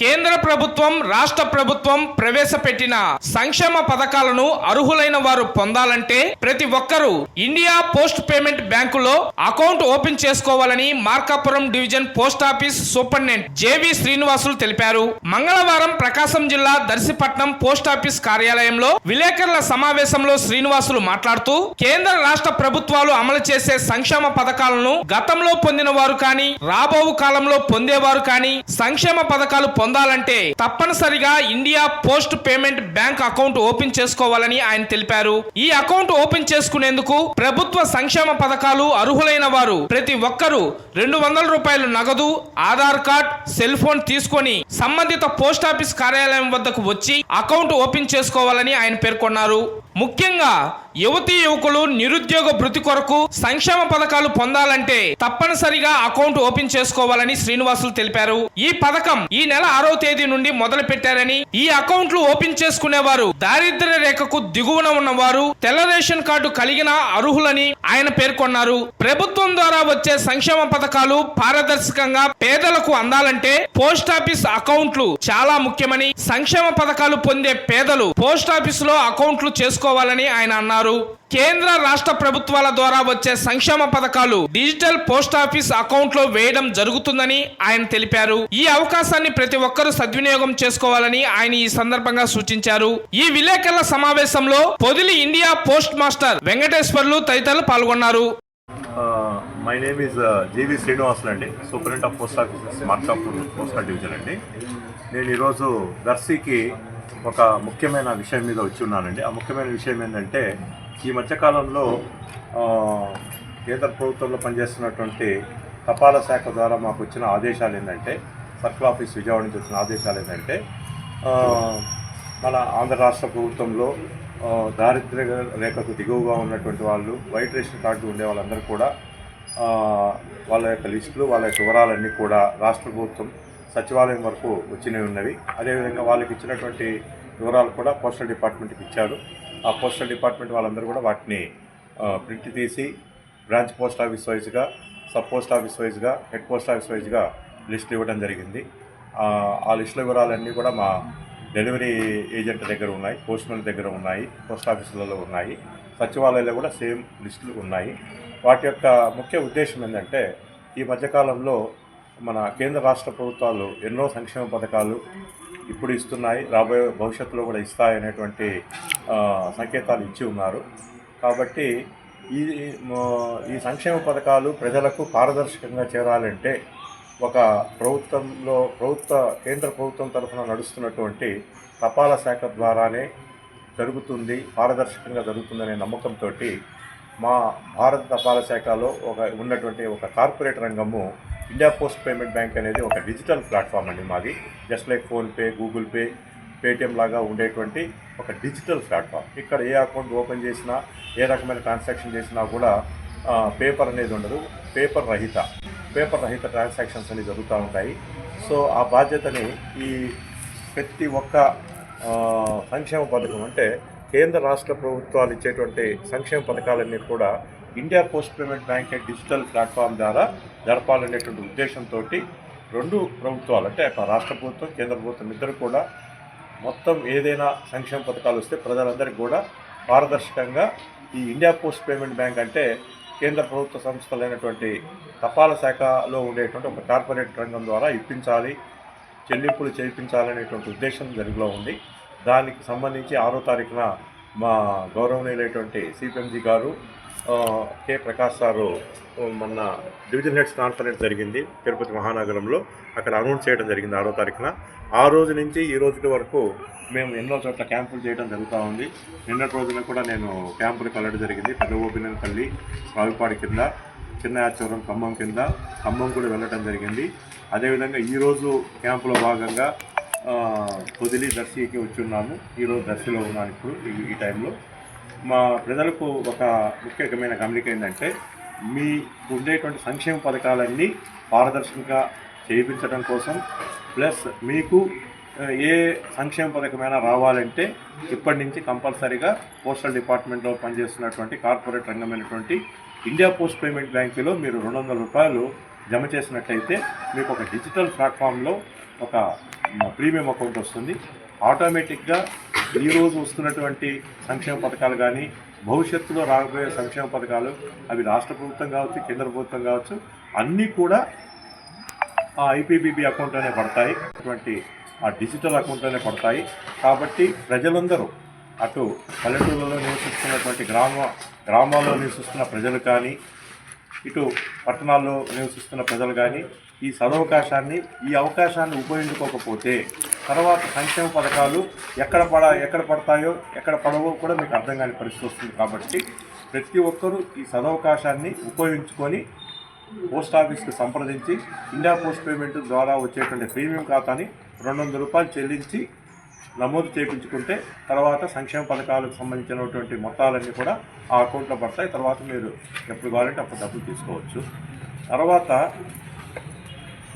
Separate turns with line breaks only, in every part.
కేంద్ర ప్రభుత్వం రాష్ట్ర ప్రభుత్వం ప్రవేశపెట్టిన సంక్షేమ పథకాలను అర్హులైన వారు పొందాలంటే ప్రతి ఒక్కరూ ఇండియా పోస్ట్ పేమెంట్ బ్యాంకులో అకౌంట్ ఓపెన్ చేసుకోవాలని Markapuram division post office superintendent JV Srinivasulu తెలిపారు. మంగళవారం ప్రకాశం జిల్లా దర్శిపట్నం పోస్ట్ ఆఫీస్ కార్యాలయంలో విలేకరుల సమావేశంలో శ్రీనివాసులు మాట్లాడుతూ కేంద్ర రాష్ట్ర ప్రభుత్వాలు అమలు చేసే సంక్షేమ పథకాలను గతంలో పొందిన వారు కానీ రాబో కాలంలో పొందేవారు కానీ సంక్షేమ పథకాలు పొంద పొందాలంటే తప్పనిసరిగా India post payment bank account open చేసుకోవాలని ఆయన తెలిపారు. ఈ అకౌంట్ ఓపెన్ చేసుకునేందుకు ప్రభుత్వ సంక్షేమ పథకాలు అర్హులైన వారు ప్రతి ఒక్కరూ రెండు వందల రూపాయలు నగదు ఆధార్ కార్డ్ సెల్ ఫోన్ తీసుకొని సంబంధిత పోస్ట్ ఆఫీస్ కార్యాలయం వద్దకు వచ్చి అకౌంట్ ఓపెన్ చేసుకోవాలని ఆయన పేర్కొన్నారు. ముఖ్యంగా యువతీ యువకులు నిరుద్యోగ భృతి కొరకు సంక్షేమ పథకాలు పొందాలంటే తప్పనిసరిగా అకౌంట్ ఓపెన్ చేసుకోవాలని శ్రీనివాసులు తెలిపారు. ఈ పథకం ఈ నెల ఆరో తేదీ నుండి మొదలు పెట్టారని ఈ అకౌంట్లు ఓపెన్ చేసుకునేవారు దారిద్ర్య రేఖకు దిగువన ఉన్నవారు తెల్ల రేషన్ కార్డు కలిగిన అర్హులని ఆయన పేర్కొన్నారు. ప్రభుత్వం ద్వారా వచ్చే సంక్షేమ పథకాలు పారదర్శకంగా పేదలకు అందాలంటే పోస్ట్ ఆఫీస్ అకౌంట్లు చాలా ముఖ్యమని సంక్షేమ పథకాలు పొందే పేదలు పోస్ట్ ఆఫీస్లో అకౌంట్లు చేసుకోవాలని ఆయన అన్నారు. కేంద్ర రాష్ట్ర ప్రభుత్వాల ద్వారా వచ్చే సంక్షేమ పథకాలు డిజిటల్ పోస్ట్ ఆఫీస్ అకౌంట్లో వేయడం జరుగుతుందని ఆయన తెలిపారు. ఈ అవకాశాన్ని ప్రతి ఒక్కరూ సద్వినియోగం చేసుకోవాలని ఆయన ఈ సందర్భంగా సూచించారు. ఈ విలేకరుల సమావేశంలో Podili India post master Venkateswarlu తదితరులు పాల్గొన్నారు.
My name is GV Srinivasulu అండి. Superintendent of post offices Markapur post division అండి. నేను ఈరోజు దర్శికి ఒక ముఖ్యమైన విషయం మీద వచ్చి ఉన్నానండి. ఆ ముఖ్యమైన విషయం ఏంటంటే ఈ మధ్యకాలంలో కేంద్ర ప్రభుత్వంలో పనిచేస్తున్నటువంటి తపాలా శాఖ ద్వారా మాకు వచ్చిన ఆదేశాలు ఏంటంటే సర్కిల్ ఆఫీస్ విజయవాడ నుంచి వచ్చిన ఆదేశాలు ఏంటంటే మన ఆంధ్ర రాష్ట్ర ప్రభుత్వంలో దారిద్ర్య రేఖకు దిగువగా ఉన్నటువంటి వాళ్ళు వైట్ రేషన్ కార్డు ఉండే వాళ్ళందరూ కూడా వాళ్ళ యొక్క లిస్టులు వాళ్ళ యొక్క వివరాలన్నీ కూడా రాష్ట్ర ప్రభుత్వం సచివాలయం వరకు వచ్చినవి ఉన్నవి. అదేవిధంగా వాళ్ళకి ఇచ్చినటువంటి వివరాలు కూడా పోస్టల్ డిపార్ట్మెంట్కి ఇచ్చారు. ఆ పోస్టల్ డిపార్ట్మెంట్ వాళ్ళందరూ కూడా వాటిని ప్రింట్ తీసి బ్రాంచ్ పోస్ట్ ఆఫీస్ వైజ్గా సబ్ పోస్ట్ ఆఫీస్ వైజ్గా హెడ్ పోస్ట్ ఆఫీస్ వైజ్గా లిస్టులు ఇవ్వడం జరిగింది. ఆ, ఆ లిస్టుల వివరాలన్నీ కూడా మా డెలివరీ ఏజెంట్ దగ్గర ఉన్నాయి పోస్ట్మెన్ దగ్గర ఉన్నాయి పోస్ట్ ఆఫీసులలో ఉన్నాయి. సచివాలయాల్లో కూడా సేమ్ లిస్టులు ఉన్నాయి. వాటి యొక్క ముఖ్య ఉద్దేశం ఏంటంటే ఈ మధ్యకాలంలో మన కేంద్ర రాష్ట్ర ప్రభుత్వాలు ఎన్నో సంక్షేమ పథకాలు ఇప్పుడు ఇస్తున్నాయి రాబోయే భవిష్యత్తులో కూడా ఇస్తాయనేటువంటి సంకేతాలు ఇచ్చి ఉన్నారు. కాబట్టి ఈ ఈ సంక్షేమ పథకాలు ప్రజలకు పారదర్శకంగా చేరాలంటే ఒక ప్రభుత్వంలో ప్రభుత్వ కేంద్ర ప్రభుత్వం తరఫున నడుస్తున్నటువంటి తపాలా శాఖ ద్వారానే జరుగుతుంది పారదర్శకంగా జరుగుతుందనే నమ్మకంతో మా భారత తపాలా శాఖలో ఒక ఉన్నటువంటి ఒక కార్పొరేట్ రంగము ఇండియా పోస్ట్ పేమెంట్ బ్యాంక్ అనేది ఒక డిజిటల్ ప్లాట్ఫామ్ అండి మాది. Just like PhonePe Google Pay Paytm లాగా ఉండేటువంటి ఒక డిజిటల్ ప్లాట్ఫామ్ ఇక్కడ ఏ అకౌంట్ ఓపెన్ చేసినా ఏ రకమైన ట్రాన్సాక్షన్ చేసినా కూడా పేపర్ అనేది ఉండదు. పేపర్ రహిత. పేపర్ రహిత ట్రాన్సాక్షన్స్ అనేవి జరుగుతూ ఉంటాయి. సో ఆ బాధ్యతని ఈ ప్రతి ఒక్క సంక్షేమ పథకం అంటే కేంద్ర రాష్ట్ర ప్రభుత్వాలు ఇచ్చేటువంటి సంక్షేమ పథకాలన్నీ కూడా India post payment bank digital platform ద్వారా జరపాలనేటువంటి ఉద్దేశంతో రెండు ప్రభుత్వాలు అంటే ఒక రాష్ట్ర ప్రభుత్వం కేంద్ర ప్రభుత్వం ఇద్దరు కూడా మొత్తం ఏదైనా సంక్షేమ పథకాలు వస్తే ప్రజలందరికీ కూడా పారదర్శకంగా ఈ ఇండియా పోస్ట్ పేమెంట్ బ్యాంక్ అంటే కేంద్ర ప్రభుత్వ సంస్థలైనటువంటి తపాలా శాఖలో ఉండేటువంటి ఒక కార్పొరేట్ రంగం ద్వారా ఇప్పించాలి చెల్లింపులు చేయించాలనేటువంటి ఉద్దేశం జరుగులో ఉంది. దానికి సంబంధించి ఆరో తారీఖున మా గౌరవనీయులైనటువంటి సిపిఎంజీ గారు కె ప్రకాష్ సారు మొన్న డివిజన్ హెడ్స్ కాన్ఫరెన్స్ జరిగింది తిరుపతి మహానగరంలో. అక్కడ అనౌన్స్ చేయడం జరిగింది ఆరో తారీఖున. ఆ రోజు నుంచి ఈ రోజుటి వరకు మేము ఎన్నో చోట్ల క్యాంపులు చేయడం జరుగుతూ ఉంది. నిన్నటి రోజున కూడా నేను క్యాంపులు కలడం జరిగింది. పెద్ద ఓపినపల్లి కింద చిన్న యాచవరం ఖమ్మం కింద ఖమ్మం కూడా వెళ్ళడం జరిగింది. అదేవిధంగా ఈరోజు క్యాంపులో భాగంగా ఆ, పొదిలి దర్శికి వచ్చి ఉన్నాము. ఈరోజు దర్శిలో ఉన్నాను ఇప్పుడు ఈ టైంలో. మా ప్రజలకు ఒక ముఖ్యమైన గమనిక ఏంటంటే మీ ఉండేటువంటి సంక్షేమ పథకాలన్నీ పారదర్శకంగా చేయించడం కోసం ప్లస్ మీకు ఏ సంక్షేమ పథకమైనా రావాలంటే ఇప్పటి నుంచి కంపల్సరీగా పోస్టల్ డిపార్ట్మెంట్లో పనిచేస్తున్నటువంటి కార్పొరేట్ రంగమైనటువంటి ఇండియా పోస్ట్ పేమెంట్ బ్యాంకులో మీరు రెండు వందల రూపాయలు జమ చేసినట్లయితే మీకు ఒక డిజిటల్ ప్లాట్ఫామ్లో ఒక ప్రీమియం అకౌంట్ వస్తుంది. ఆటోమేటిక్గా ఈరోజు వస్తున్నటువంటి సంక్షేమ పథకాలు కానీ భవిష్యత్తులో రాబోయే సంక్షేమ పథకాలు అవి రాష్ట్ర ప్రభుత్వం కావచ్చు కేంద్ర ప్రభుత్వం కావచ్చు అన్నీ కూడా ఆ ఐపీబీబీ అకౌంట్లోనే పడతాయి. అటువంటి ఆ డిజిటల్ అకౌంట్లోనే పడతాయి. కాబట్టి ప్రజలందరూ అటు పల్లెటూళ్ళలో నివసిస్తున్నటువంటి గ్రామ గ్రామాల్లో నివసిస్తున్న ప్రజలు కానీ ఇటు పట్టణాల్లో నివసిస్తున్న ప్రజలు కానీ ఈ సదవకాశాన్ని ఈ అవకాశాన్ని ఉపయోగించుకోకపోతే తర్వాత సంక్షేమ పథకాలు ఎక్కడ పడ ఎక్కడ పడతాయో ఎక్కడ పడవో కూడా మీకు అర్థం కాని పరిస్థితి వస్తుంది కాబట్టి ప్రతి ఒక్కరూ ఈ సదవకాశాన్ని ఉపయోగించుకొని పోస్ట్ ఆఫీస్కి సంప్రదించి ఇండియా పోస్ట్ పేమెంట్ ద్వారా వచ్చేటువంటి ప్రీమియం ఖాతాని రెండు వందల రూపాయలు చెల్లించి నమోదు చేయించుకుంటే తర్వాత సంక్షేమ పథకాలకు సంబంధించినటువంటి మొత్తాలన్నీ కూడా ఆ అకౌంట్లో పడతాయి. తర్వాత మీరు ఎప్పుడు కావాలంటే అప్పుడు డబ్బులు తీసుకోవచ్చు. తర్వాత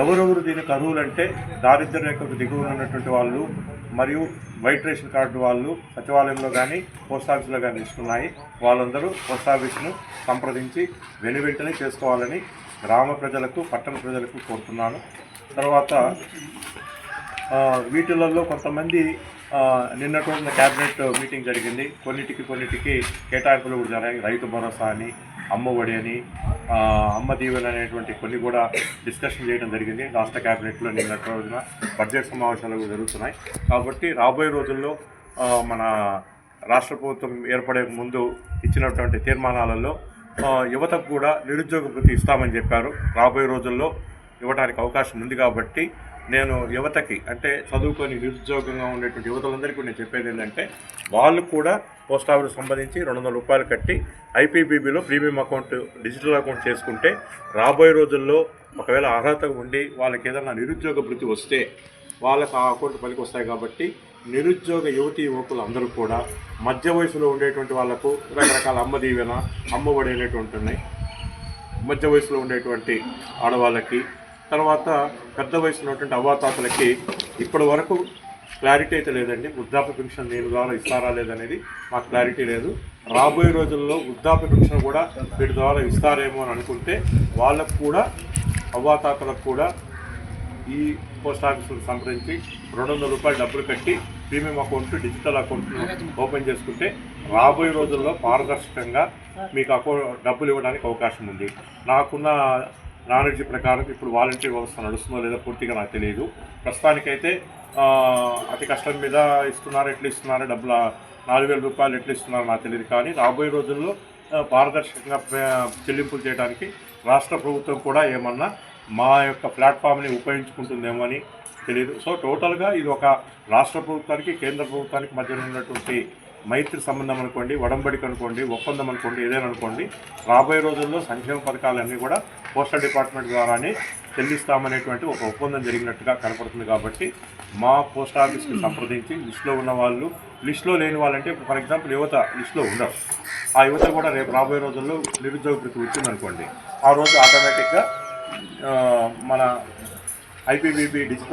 ఎవరెవరు దీనికి అర్హులంటే దారిద్ర్య రేఖకు దిగువన ఉన్నటువంటి వాళ్ళు మరియు వైట్ రేషన్ కార్డు వాళ్ళు సచివాలయంలో కానీ పోస్ట్ ఆఫీసులో కానీ ఇస్తున్నాయి. వాళ్ళందరూ పోస్ట్ ఆఫీస్ను సంప్రదించి వెను వెంటనే చేసుకోవాలని గ్రామ ప్రజలకు పట్టణ ప్రజలకు కోరుతున్నాను. తర్వాత వీటిలలో కొంతమంది నిన్నటువంటి నిన్నటి రోజున క్యాబినెట్ మీటింగ్ జరిగింది. కొన్నిటికి కొన్నిటికి కేటాయింపులు కూడా జరిగాయి. రైతు భరోసా అని అమ్మఒడి అని అమ్మ దీవెన అనేటువంటి కొన్ని కూడా డిస్కషన్ చేయడం జరిగింది. రాష్ట్ర క్యాబినెట్లో నిన్నటి రోజున బడ్జెట్ సమావేశాలు కూడా జరుగుతున్నాయి. కాబట్టి రాబోయే రోజుల్లో మన రాష్ట్ర ప్రభుత్వం ఏర్పడే ముందు ఇచ్చినటువంటి తీర్మానాలలో యువతకు కూడా నిరుద్యోగ వృత్తి ఇస్తామని చెప్పారు. రాబోయే రోజుల్లో ఇవ్వడానికి అవకాశం ఉంది కాబట్టి నేను యువతకి అంటే చదువుకొని నిరుద్యోగంగా ఉండేటువంటి యువతలందరికీ నేను చెప్పేది ఏంటంటే వాళ్ళు కూడా పోస్ట్ ఆఫీస్ సంబంధించి రెండు వందల రూపాయలు కట్టి ఐపీబీబీలో ప్రీమియం అకౌంట్ డిజిటల్ అకౌంట్ చేసుకుంటే రాబోయే రోజుల్లో ఒకవేళ అర్హత ఉండి వాళ్ళకి ఏదైనా నిరుద్యోగ వృత్తి వస్తే వాళ్ళకి ఆ అకౌంట్ పనికి వస్తాయి కాబట్టి నిరుద్యోగ యువతి యువకులు అందరూ కూడా మధ్య వయసులో ఉండేటువంటి వాళ్ళకు రకరకాల అమ్మ దీవెన అమ్మ అనేటువంటి ఉన్నాయి. మధ్య వయసులో ఉండేటువంటి ఆడవాళ్ళకి తర్వాత పెద్ద వయసు ఉన్నటువంటి అవ్వాతాతలకి ఇప్పటి వరకు క్లారిటీ అయితే లేదండి. వృద్ధాప్య పెన్షన్ దీని ద్వారా ఇస్తారా లేదనేది మాకు క్లారిటీ లేదు. రాబోయే రోజుల్లో వృద్ధాప్య పెన్షన్ కూడా వీటి ద్వారా ఇస్తారేమో అని అనుకుంటే వాళ్ళకు కూడా అవ్వాతాతలకు కూడా ఈ పోస్ట్ ఆఫీసును సంప్రదించి రెండు వందల రూపాయలు డబ్బులు కట్టి ప్రీమియం అకౌంట్ డిజిటల్ అకౌంట్ను ఓపెన్ చేసుకుంటే రాబోయే రోజుల్లో పారదర్శకంగా మీకు అకౌంట్ డబ్బులు ఇవ్వడానికి అవకాశం ఉంది. నాకున్న నాలెడ్జ్ ప్రకారం ఇప్పుడు వాలంటీర్ వ్యవస్థ నడుస్తుందో లేదో పూర్తిగా నాకు తెలియదు ప్రస్తుతానికైతే అతి కష్టం మీద ఇస్తున్నారు ఎట్లా ఇస్తున్నారు డబ్బుల నాలుగు వేల రూపాయలు ఎట్లా ఇస్తున్నారో నాకు తెలియదు కానీ రాబోయే రోజుల్లో పారదర్శకంగా చెల్లింపులు చేయడానికి రాష్ట్ర ప్రభుత్వం కూడా ఏమన్నా మా యొక్క ప్లాట్ఫామ్ని ఉపయోగించుకుంటుందేమో అని తెలియదు సో టోటల్గా ఇది ఒక రాష్ట్ర ప్రభుత్వానికి కేంద్ర ప్రభుత్వానికి మధ్య ఉన్నటువంటి మైత్రి సంబంధం అనుకోండి వడంబడిక అనుకోండి ఒప్పందం అనుకోండి ఏదైనా అనుకోండి రాబోయే రోజుల్లో సంక్షేమ పథకాలన్నీ కూడా పోస్టల్ డిపార్ట్మెంట్ ద్వారానే చెల్లిస్తామనేటువంటి ఒక ఒప్పందం జరిగినట్టుగా కనపడుతుంది కాబట్టి మా పోస్ట్ ఆఫీస్కి సంప్రదించి లిస్టులో ఉన్న వాళ్ళు లిస్టులో లేని వాళ్ళంటే ఫర్ ఎగ్జాంపుల్ యువత లిస్టులో ఉండరు. ఆ యువత కూడా రేపు రాబోయే రోజుల్లో నిరుద్యోగ వృత్తి వచ్చిందనుకోండి ఆ రోజు ఆటోమేటిక్గా మన ఐపీబీబీ డిజిటల్